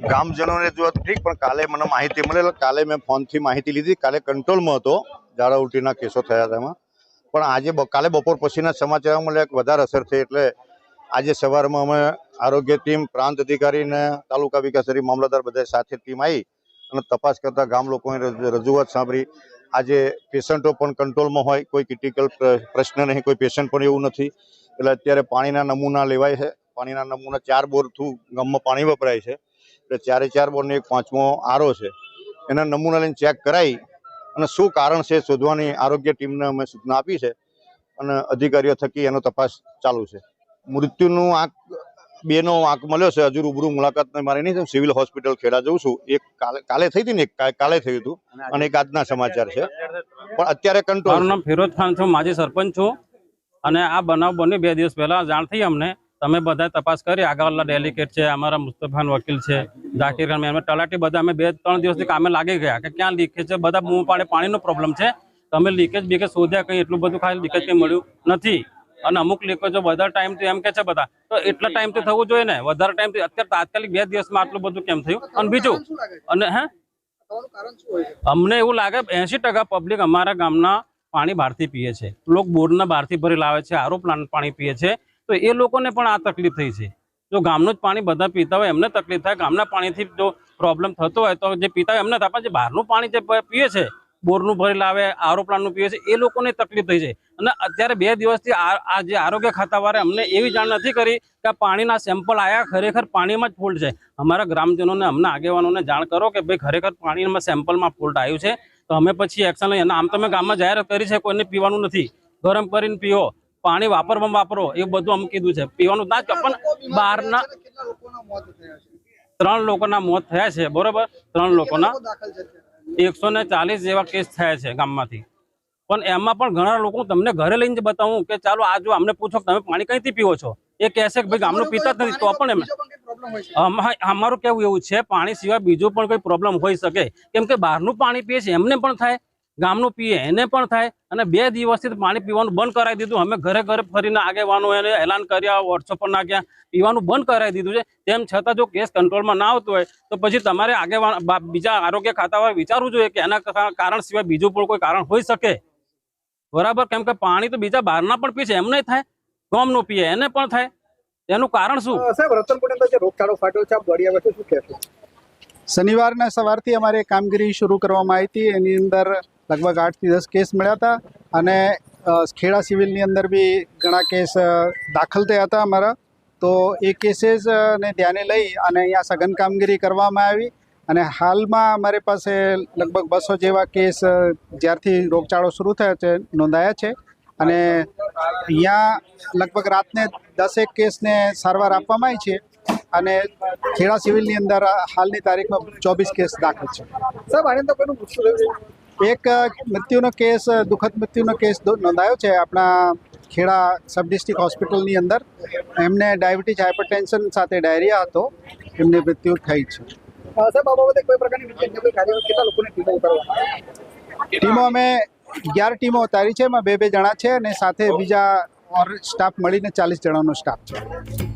ગામજનોને જો ઠીક, પણ કાલે મને માહિતી મળેલ, કાલે મેં ફોનથી માહિતી લીધી, કાલે કંટ્રોલમાં હતો, ઝાડા ઉલટીના કેસો થયા હતા એમાં. પણ આજે કાલે બપોર પછીના સમાચાર મળ્યા વધારે અસર થઈ એટલે આજે સવારમાં અમે આરોગ્ય ટીમ, પ્રાંત અધિકારીને તાલુકા વિકાસ મામલતદાર બધા સાથે ટીમ આવી અને તપાસ કરતા ગામ લોકોએ રજૂઆત સાંભળી. આજે પેશન્ટો પણ કંટ્રોલમાં હોય, કોઈ ક્રિટિકલ પ્રશ્ન નહીં, કોઈ પેશન્ટ પણ એવું નથી. એટલે અત્યારે પાણીના નમૂના લેવાય છે. પાણીના નમૂના ચાર બોર થ્રુ ગામમાં પાણી વપરાય છે. એટલે ચારે ચાર બોરને એક પાંચમો આરો છે. એના નમૂના લઈને ચેક કરાવી અને શું કારણ છે શોધવાની આરોગ્ય ટીમને અમે સૂચના આપી છે અને અધિકારીઓ થકી એનો તપાસ ચાલુ છે. મૃત્યુનું આંક બેનો આંક મળ્યો છે. હજુ રૂબરૂ મુલાકાત મારી નહીં સિવિલ હોસ્પિટલ ખેડા જઉં છું. એક કાલે કાલે થઈ હતી ને કાલે થયું હતું. અને એક આજના સમાચાર છે. પણ અત્યારે કંટ્રોલ નામ ફિરોજ ખાન છું. માજી સરપંચ છું. અને આ બનાવ બને બે દિવસ પહેલા. જાણ થઈ અમને. તમે બધા તપાસ કરી. આગળના ડેલિકેટ છે, અમારા મુસ્તફાન વકીલ છે ઝાકીર ખાન અમે તલાટી બધા અમે બે ત્રણ દિવસથી કામે લાગી ગયા કે ક્યાં લીકેજ છે? બધા બૂમ પાડે, પાણીનો પ્રોબ્લેમ છે. તમે લીકેજ બીકેજ શોધ્યા કંઈ એટલું બધું ખાલી લીકેજ કંઈ મળ્યું નથી. અને અમુક લીકેજો વધારે ટાઈમથી એમ કે છે બધા. તો એટલા ટાઈમથી થવું જોઈએ ને? વધારે ટાઈમથી, અત્યારે તાત્કાલિક બે દિવસમાં આટલું બધું કેમ થયું? અને બીજું, અને હે? અમને એવું લાગે એસી પબ્લિક અમારા ગામના પાણી બહારથી પીએ છે. લોકો બોરના બહારથી ભરી લાવે છે આરો પ્લાન્ટ પાણી પીએ છે. તો એ લોકોને પણ આ તકલીફ થઈ છે. જો ગામનું જ પાણી બધા પીતા હોય, એમને તકલીફ થાય. ગામના પાણીથી જો પ્રોબ્લેમ થતો હોય, તો જે પીતા હોય, એમને થાય. જે બહારનું પાણી જે પીએ છે, બોરનું ભરી લાવે આરો પ્લાન્ટનું પીએ છે, એ લોકોને તકલીફ થઈ છે. અને અત્યારે બે દિવસથી આ જે આરોગ્ય ખાતાવાળા અમને એવી જાણ નથી કરી કે પાણીના સેમ્પલ આવ્યા ખરેખર પાણીમાં જ ફોલ્ટ છે. અમારા ગ્રામજનોને, અમને આગેવાનોને જાણ કરો કે ભાઈ, ખરેખર પાણીમાં સેમ્પલમાં ફોલ્ટ આવ્યું છે. તો અમે પછી એક્શન લઈએ. આમ તમે ગામમાં જાહેરાત કરી છે, કોઈને પીવાનું નથી. ગરમ કરીને પીઓ. પાણી વાપરવામાં વાપરો એ બધું અમે કીધું છે. પીવાનું ના પણ બહારના ત્રણ લોકોના મોત થયા છે બરોબર? ત્રણ લોકોના એકસો ને ચાલીસ જેવા કેસ થયા છે ગામમાંથી. પણ એમાં પણ ઘણા લોકો તમને ઘરે લઈને બતાવું કે ચાલો આ જો અમને પૂછો તમે પાણી કઈથી પીવો છો? એ કહેશે કે ભાઈ ગામનું પીતા જ નથી તો પણ એમ અમા- અમારું કેવું એવું છે પાણી સિવાય બીજું પણ કોઈ પ્રોબ્લેમ હોઈ શકે. કેમ કે બહારનું પાણી પીએ છે એમને પણ થાય. ગામનું પીએ એને પણ થાય અને બે દિવસથી પાણી પીવાનું બંધ કરાવી દીધું. અમે ઘરે ઘરે ફરીને આગેવાનો એને એલાન કર્યા વોટ્સઅપ પર નાખ્યા પીવાનું બંધ કરાવી દીધું છે. તેમ છતાં જો કેસ કંટ્રોલમાં ના આવતું હોય તો પછી તમારે આગેવાન બીજા આરોગ્ય ખાતાવાળા વિચારવું જોઈએ કે એના કારણ સિવાય બીજું પણ કોઈ કારણ હોઈ શકે. બરાબર? કેમ કે પાણી તો બીજા બહારના પણ પીએ છે એમને થાય. ગામનું પીએ એને પણ થાય. એનું કારણ શું? સાહેબ રતનપુરની જે રોગચાળો ફાટ્યો છે આપ દોડી આવે છે શું કહેશો? શનિવારના સવારથી અમારે કામગીરી શરૂ કરવામાં આવી હતી. એની અંદર લગભગ આઠથી દસ કેસ મળ્યા હતા અને ખેડા સિવિલની અંદર બી ઘણા કેસ દાખલ થયા હતા અમારા. તો એ કેસીસને ધ્યાને લઈ અને અહીંયા સઘન કામગીરી કરવામાં આવી અને હાલમાં અમારી પાસે લગભગ બસો જેવા કેસ જ્યારથી રોગચાળો શરૂ થયો છે, નોંધાયા છે. અને અહીંયા લગભગ રાતને દસેક કેસને સારવાર આપવામાં આવી છે અને ખેડા સિવિલની અંદર હાલની તારીખમાં ચોવીસ કેસ દાખલ છે. સાહેબ, આને તો કોઈનું પૂછવું એક મૃત્યુનો કેસ દુઃખદ મૃત્યુનો કેસ નોંધાયો છે આપણા ખેડા સબ ડિસ્ટ્રિક્ટ હોસ્પિટલની અંદર. એમને ડાયાબિટીસ હાઇપરટેન્શન સાથે ડાયરિયા હતો. એમને મૃત્યુ થઈ છે. ટીમો અમે અગિયાર ટીમો ઉતારી છે. એમાં બે બે જણા છે અને સાથે બીજા ઓર સ્ટાફ મળીને ચાલીસ જણાનો સ્ટાફ છે.